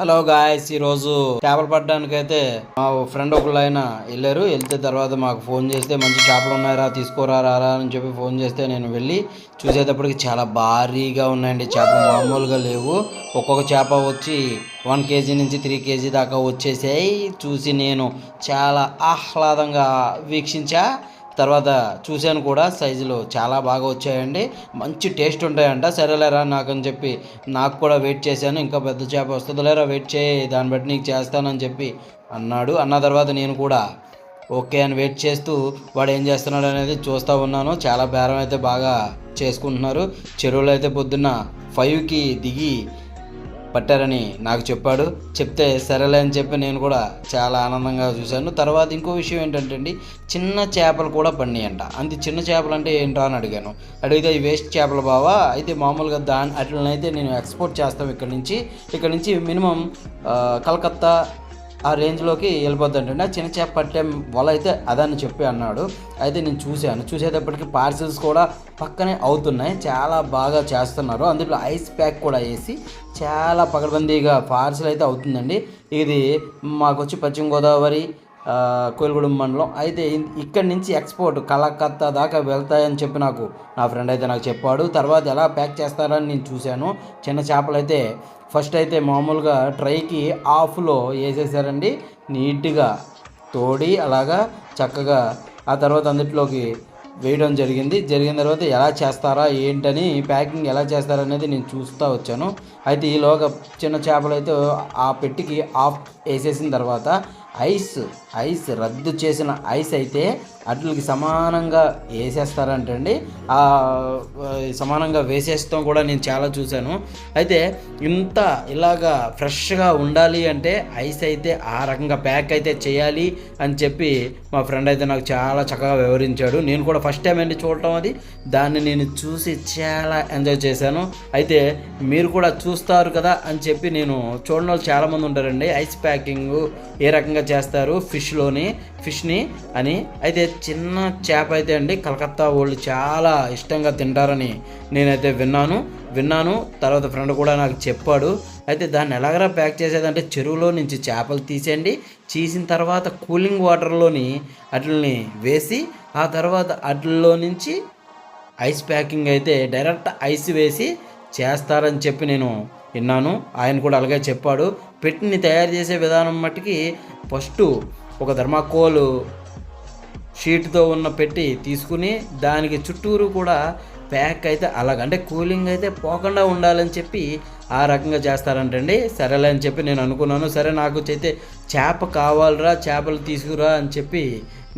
Hello guys ఈరోజు చేపలు పట్టడానికి అయితే మా ఫ్రెండ్ ఒకళ్ళు ఆయన వెళ్ళారు. వెళ్తే తర్వాత మాకు ఫోన్ చేస్తే మంచి చేపలు ఉన్నాయరా తీసుకోరా రారా అని చెప్పి ఫోన్ చేస్తే నేను వెళ్ళి చూసేటప్పటికి చాలా భారీగా ఉన్నాయండి చేపలు. మామూలుగా లేవు. ఒక్కొక్క చేప వచ్చి వన్ కేజీ నుంచి త్రీ కేజీ దాకా వచ్చేసాయి. చూసి నేను చాలా ఆహ్లాదంగా వీక్షించా. తర్వాత చూశాను కూడా సైజులు చాలా బాగా వచ్చాయండి. మంచి టేస్ట్ ఉంటాయంట. సరేలేరా నాకు అని చెప్పి నాకు కూడా వెయిట్ చేశాను. ఇంకా పెద్ద చేప వస్తుంది లేరా వెయిట్ చేయి దాన్ని బట్టి నీకు చేస్తానని చెప్పి అన్నాడు. అన్న తర్వాత నేను కూడా ఓకే అని వెయిట్ చేస్తూ వాడు ఏం చేస్తున్నాడు అనేది చూస్తూ ఉన్నాను. చాలా బేరం అయితే బాగా చేసుకుంటున్నారు. చెరువులో అయితే పొద్దున్న ఫైవ్కి దిగి పట్టారని నాకు చెప్పాడు. చెప్తే సరేలే అని చెప్పి నేను కూడా చాలా ఆనందంగా చూశాను. తర్వాత ఇంకో విషయం ఏంటంటే అండి చిన్న చేపలు కూడా అంట అంత చిన్న చేపలు అంటే ఏంటో అని అడిగాను. అడిగితే ఈ వేస్ట్ చేపలు బావా. అయితే మామూలుగా దాని అట్లనైతే నేను ఎక్స్పోర్ట్ చేస్తాం ఇక్కడ నుంచి. ఇక్కడ నుంచి మినిమం కలకత్తా ఆ రేంజ్లోకి వెళ్ళిపోతుంటే ఆ చిన్న చేప పట్టే వల అయితే అదని చెప్పి అన్నాడు. అయితే నేను చూశాను. చూసేటప్పటికి పార్సిల్స్ కూడా పక్కనే అవుతున్నాయి. చాలా బాగా చేస్తున్నారు. అందులో ఐస్ ప్యాక్ కూడా వేసి చాలా పకడ్బందీగా పార్సిల్ అయితే అవుతుందండి. ఇది మాకు వచ్చి పశ్చిమ గోదావరి కోయిలగూడెం మండలం. అయితే ఇక్కడి నుంచి ఎక్స్పోర్ట్ కలకత్తా దాకా వెళ్తాయని చెప్పి నాకు నా ఫ్రెండ్ అయితే నాకు చెప్పాడు. తర్వాత ఎలా ప్యాక్ చేస్తారని నేను చూశాను. చిన్న చేపలు అయితే ఫస్ట్ అయితే మామూలుగా ట్రైకి ఆఫ్లో వేసేసారండి. నీట్గా తోడి అలాగా చక్కగా ఆ తర్వాత అందులోకి వేయడం జరిగింది. జరిగిన తర్వాత ఎలా చేస్తారా ఏంటని ప్యాకింగ్ ఎలా చేస్తారనేది నేను చూస్తూ వచ్చాను. అయితే ఈలోగా చిన్న చేపలు అయితే ఆ పెట్టికి ఆఫ్ వేసేసిన తర్వాత ఐస్ ఐస్ రద్దు చేసిన ఐస్ అయితే అట్లకి సమానంగా వేసేస్తారంటండి. సమానంగా వేసేస్తాం కూడా నేను చాలా చూశాను. అయితే ఇంత ఇలాగా ఫ్రెష్గా ఉండాలి అంటే ఐస్ అయితే ఆ రకంగా ప్యాక్ అయితే చేయాలి అని చెప్పి మా ఫ్రెండ్ అయితే నాకు చాలా చక్కగా వివరించాడు. నేను కూడా ఫస్ట్ టైం అండి చూడటం అది. దాన్ని నేను చూసి చాలా ఎంజాయ్ చేశాను. అయితే మీరు కూడా చూస్తారు కదా అని చెప్పి నేను చూడడం వాళ్ళు చాలామంది ఉంటారండి. ఐస్ ప్యాకింగ్ ఏ రకంగా చేస్తారు ఫిష్లోని ఫిష్ని అని. అయితే చిన్న చేప అయితే అండి కలకత్తా వాళ్ళు చాలా ఇష్టంగా తింటారని నేనైతే విన్నాను. విన్నాను తర్వాత ఫ్రెండ్ కూడా నాకు చెప్పాడు. అయితే దాన్ని ఎలాగరా ప్యాక్ చేసేదంటే చెరువులో నుంచి చేపలు తీసేయండి తీసిన తర్వాత కూలింగ్ వాటర్లోని అట్లని వేసి ఆ తర్వాత అట్లలో నుంచి ఐస్ ప్యాకింగ్ అయితే డైరెక్ట్ ఐస్ వేసి చేస్తారని చెప్పి నేను విన్నాను. ఆయన కూడా అలాగే చెప్పాడు. పెట్టిని తయారు చేసే విధానం మట్టుకి ఫస్ట్ ఒక ధర్మాకోల్ షీట్తో ఉన్న పెట్టి తీసుకుని దానికి చుట్టూరు కూడా ప్యాక్ అయితే అలాగ అంటే కూలింగ్ అయితే పోకుండా ఉండాలని చెప్పి ఆ రకంగా చేస్తారంటండి. సరేలే అని చెప్పి నేను అనుకున్నాను. సరే నాకు అయితే చేప కావాలరా చేపలు తీసుకురా అని చెప్పి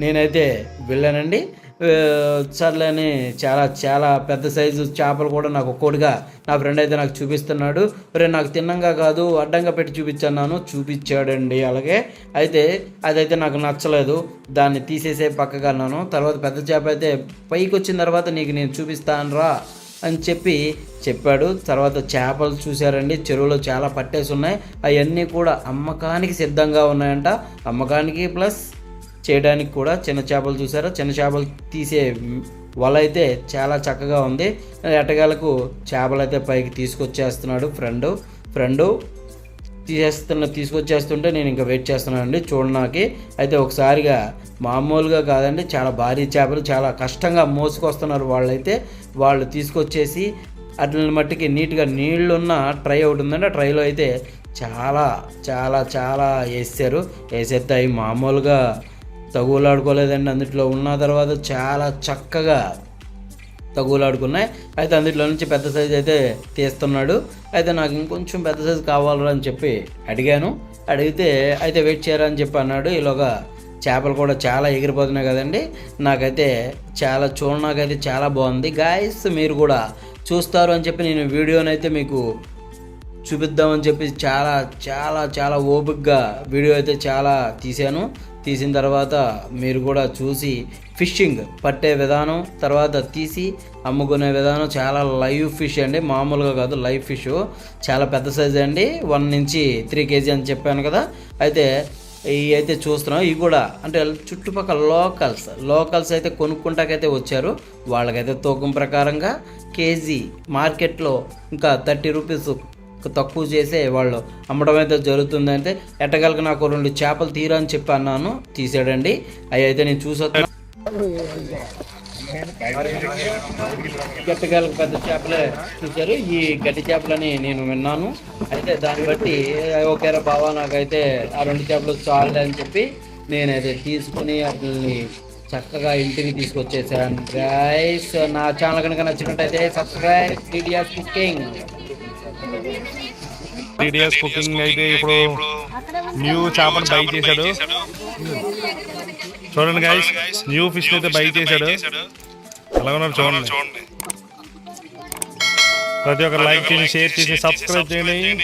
నేనైతే వెళ్ళానండి. సర్లేని చాలా చాలా పెద్ద సైజు చేపలు కూడా నాకు ఒక్కోటిగా నా ఫ్రెండ్ అయితే నాకు చూపిస్తున్నాడు. రే నాకు తిన్నంగా కాదు అడ్డంగా పెట్టి చూపించన్నాను. చూపించాడండి అలాగే. అయితే అదైతే నాకు నచ్చలేదు. దాన్ని తీసేసే పక్కగా అన్నాను. తర్వాత పెద్ద చేప అయితే పైకి వచ్చిన తర్వాత నీకు నేను చూపిస్తాను రా అని చెప్పి చెప్పాడు. తర్వాత చేపలు చూశారండి. చెరువులో చాలా పట్టేసి ఉన్నాయి అవన్నీ కూడా అమ్మకానికి సిద్ధంగా ఉన్నాయంట. అమ్మకానికి ప్లస్ చేయడానికి కూడా చిన్న చేపలు చూసారా? చిన్న చేపలు తీసే వల అయితే చాలా చక్కగా ఉంది. ఎటగాలకు చేపలు అయితే పైకి తీసుకొచ్చేస్తున్నాడు ఫ్రెండ్. ఫ్రెండు తీసేస్తున్న తీసుకొచ్చేస్తుంటే నేను ఇంకా వెయిట్ చేస్తున్నానండి చూడడానికి అయితే ఒకసారిగా మామూలుగా కాదండి చాలా భారీ చేపలు చాలా కష్టంగా మోసుకొస్తున్నారు వాళ్ళైతే. వాళ్ళు తీసుకొచ్చేసి అట్లని మట్టికి నీట్గా నీళ్ళున్న ట్రై ఒకటి ఉందండి ఆ ట్రైలో అయితే చాలా చాలా చాలా వేసారు వేసేస్తే అవి మామూలుగా తగులాడుకోలేదండి అందులో ఉన్న తర్వాత చాలా చక్కగా తగులాడుకున్నాయి. అయితే అందులో నుంచి పెద్ద సైజు అయితే తీస్తున్నాడు. అయితే నాకు ఇంకొంచెం పెద్ద సైజు కావాలని అని చెప్పి అడిగాను. అడిగితే అయితే వెయిట్ చేయరా అని చెప్పి అన్నాడు. ఈలోగా చేపలు కూడా చాలా ఎగిరిపోతున్నాయి కదండి. నాకైతే చాలా చూడడానికైతే చాలా బాగుంది. గాయస్ మీరు కూడా చూస్తారు అని చెప్పి నేను వీడియోనైతే మీకు చూపిద్దామని చెప్పి చాలా చాలా చాలా ఓపిక్గా వీడియో అయితే చాలా తీశాను. తీసిన తర్వాత మీరు కూడా చూసి ఫిషింగ్ పట్టే విధానం తర్వాత తీసి అమ్ముకునే విధానం చాలా లైవ్ ఫిష్ అండి. మామూలుగా కాదు లైవ్ ఫిష్. చాలా పెద్ద సైజ్ అండి. వన్ నుంచి త్రీ కేజీ అని చెప్పాను కదా. అయితే ఇవి అయితే చూస్తున్నాం. ఇవి కూడా అంటే చుట్టుపక్కల లోకల్స్ లోకల్స్ అయితే కొనుక్కుంటాకైతే వచ్చారు. వాళ్ళకైతే తూకం ప్రకారంగా కేజీ మార్కెట్లో ఇంకా థర్టీ రూపీస్ తక్కువ చేసే వాళ్ళు అమ్మడం అయితే జరుగుతుంది అంటే ఎట్టగలక నాకు రెండు చేపలు తీరా అని చెప్పి అన్నాను. తీసాడండి. అవి అయితే నేను చూసొస్తాను గట్టిగాలకు పెద్ద చేపలే చూశారు. ఈ గట్టి చేపలని నేను విన్నాను. అయితే దాన్ని బట్టి ఓకేరా బావా నాకైతే ఆ రెండు చేపలు చాలే అని చెప్పి నేనైతే తీసుకుని వాటిని చక్కగా ఇంటికి తీసుకొచ్చేసాను. గైస్ నా ఛానల్ కనుక నచ్చినట్టయితే subscribe TDS cooking three days cooking అయితే ఇప్పుడు న్యూ చేపను బై చేశాడు. చూడండి గాయస్ న్యూ ఫిష్ అయితే బై చేశాడు. ఎలా ఉన్నారు చూడండి. ప్రతి ఒక్కరు లైక్ చేసి షేర్ చేసి సబ్స్క్రైబ్ చేయండి.